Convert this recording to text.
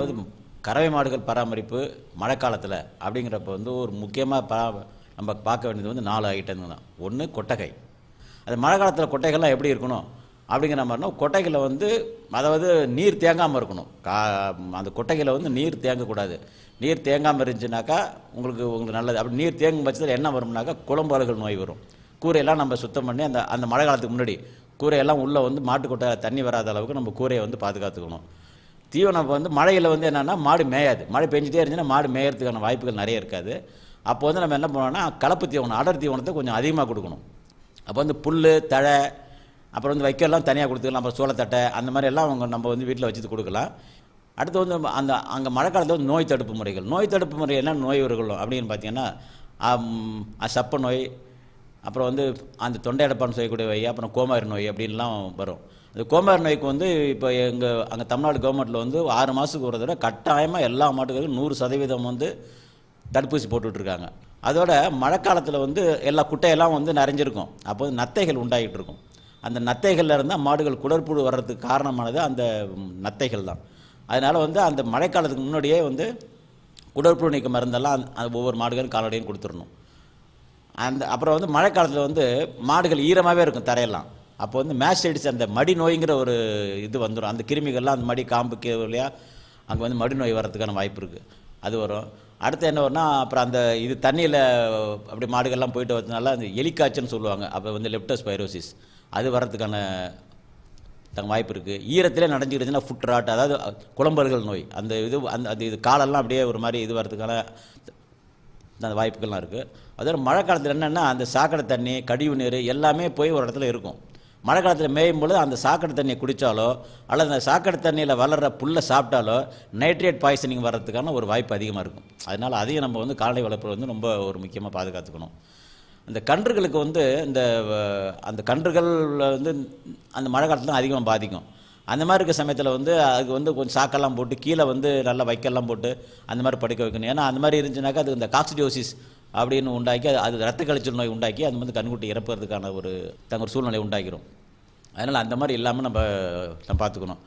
அதாவது கறவை மாடுகள் பராமரிப்பு மழைக்காலத்தில் அப்படிங்கிறப்ப வந்து ஒரு முக்கியமாக பரா நம்ம பார்க்க வேண்டியது வந்து நாலு ஐட்டம் தான். ஒன்று கொட்டகை. அது மழை காலத்தில் கொட்டைகள்லாம் எப்படி இருக்கணும்? அப்படிங்கிற மாதிரினா கொட்டைகளில் வந்து அதாவது நீர் தேங்காமல் இருக்கணும். கா அந்த கொட்டைகளில் வந்து நீர் தேங்கக்கூடாது. நீர் தேங்காமல் இருந்துச்சுனாக்கா உங்களுக்கு உங்களுக்கு நல்லது. அப்படி நீர் தேங்கும் பட்சத்தில் என்ன வரும்னாக்கா குழம்பு நோய் வரும். கூரையெல்லாம் நம்ம சுத்தம் பண்ணி அந்த அந்த மழை காலத்துக்கு முன்னாடி கூரையெல்லாம் உள்ளே வந்து மாட்டுக்கொட்டை தண்ணி வராத அளவுக்கு நம்ம கூரையை வந்து பாதுகாத்துக்கணும். தீவனம் வந்து மழையில் வந்து என்னென்னா மாடு மேயாது. மழை பெஞ்சிட்டே இருந்துச்சுன்னா மாடு மேயறதுக்கான வாய்ப்புகள் நிறைய இருக்காது. அப்போ வந்து நம்ம என்ன பண்ணோம்னா கலப்பு தீவனம் அடர் தீவனத்தை கொஞ்சம் அதிகமாக கொடுக்கணும். அப்போ வந்து புல் தழை அப்புறம் வந்து வைக்கோல்லாம் தனியாக கொடுத்துக்கலாம். அப்புறம் சோளத்தட்டை அந்த மாதிரி எல்லாம் அவங்க நம்ம வந்து வீட்டில் வச்சு கொடுக்கலாம். அடுத்து வந்து அந்த அங்கே மழை காலத்தில் வந்து நோய் தடுப்பு முறைகள். நோய் தடுப்பு முறை என்ன நோய் வருகளும் அப்படின்னு பார்த்தீங்கன்னா சப்ப நோய் அப்புறம் வந்து அந்த தொண்டை அடைப்பான்னு சொல்லக்கூடிய நோய் அப்புறம் கோமாரி நோய் அப்படின்லாம் வரும். இந்த கோமாரி நோய்க்கு வந்து இப்போ எங்கள் அங்கே தமிழ்நாடு கவர்மெண்ட்டில் வந்து ஆறு மாதத்துக்கு ஒரு தடவை கட்டாயமாக எல்லா மாட்டுகளுக்கும் நூறு சதவீதம் வந்து தடுப்பூசி போட்டுட்ருக்காங்க. அதோட மழைக்காலத்தில் வந்து எல்லா குட்டையெல்லாம் வந்து நிறைஞ்சிருக்கும் அப்போ வந்து நத்தைகள் உண்டாகிட்டு இருக்கும் அந்த நத்தைகள்ல இருந்தால் மாடுகள் குடற்புழு வர்றதுக்கு காரணமானது அந்த நத்தைகள் தான். அதனால் வந்து அந்த மழைக்காலத்துக்கு முன்னாடியே வந்து குடற்புழு நீக்க மருந்தெல்லாம் அந்த- ஒவ்வொரு மாடுகளும் கால்நடையும் கொடுத்துடணும். அந்த அப்புறம் வந்து மழைக்காலத்தில் வந்து மாடுகள் ஈரமாகவே இருக்கும் தரையெல்லாம். அப்போ வந்து மேஸ்டைடிஸ் அந்த மடி நோய்ங்கிற ஒரு இது வந்துடும் அந்த கிருமிகள்லாம் அந்த மடி காம்பு வழியா அங்கே வந்து மடி நோய் வர்றதுக்கான வாய்ப்பு இருக்குது அது வரும். அடுத்து என்ன வரும்னா அப்புறம் அந்த இது தண்ணியில் அப்படி மாடுகள்லாம் போயிட்டு வரதுனால அந்த எலிக்காய்ச்சல்னு சொல்லுவாங்க. அப்போ வந்து லெப்டோஸ்பைரோசிஸ் அது வர்றதுக்கான தங்க வாய்ப்பு இருக்குது ஈரத்திலே நடைஞ்சிருச்சுன்னா ஃபுட் ராட் அதாவது குளம்பல்கள் நோய். அந்த இது அந்த அது இது காலெல்லாம் அப்படியே ஒரு மாதிரி இது வர்றதுக்கான அந்த வாய்ப்புகள்லாம் இருக்குது அதோட மழை காலத்தில் என்னென்னா அந்த சாக்கடை தண்ணி கழிவு நீர் எல்லாமே போய் ஒரு இடத்துல இருக்கும். மழை காலத்தில் மேயும் பொழுது அந்த சாக்கடை தண்ணியை குடித்தாலோ அல்லது அந்த சாக்கடை தண்ணியில் வளர்கிற புல்லை சாப்பிட்டாலோ நைட்ரேட் பாய்சனிங் வர்றதுக்கான ஒரு வாய்ப்பு அதிகமாக இருக்கும். அதனால் அதையும் நம்ம வந்து கால்நடை வளர்ப்பு வந்து ரொம்ப ஒரு முக்கியமாக பாதுகாத்துக்கணும். அந்த கன்றுகளுக்கு வந்து இந்த அந்த கன்றுகள் வந்து அந்த மழை காலத்தில் தான் அதிகமாக பாதிக்கும். அந்த மாதிரி இருக்க சமயத்தில் வந்து அதுக்கு வந்து கொஞ்சம் சாக்கெல்லாம் போட்டு கீழே வந்து நல்லா வைக்கெல்லாம் போட்டு அந்த மாதிரி படுக்க வைக்கணும். ஏன்னா அந்த மாதிரி இருந்துச்சுனாக்கா அது இந்த காக்சிடியோசிஸ் அப்படின்னு உண்டாக்கி அது அது ரத்த கழிச்சல் நோய் உண்டாக்கி அது வந்து கண்குட்டி இறப்புறதுக்கான ஒரு தங்க ஒரு சூழ்நிலை உண்டாக்கிறோம். அதனால் அந்த மாதிரி இல்லாமல் நம்ம நம்ம பார்த்துக்கணும்.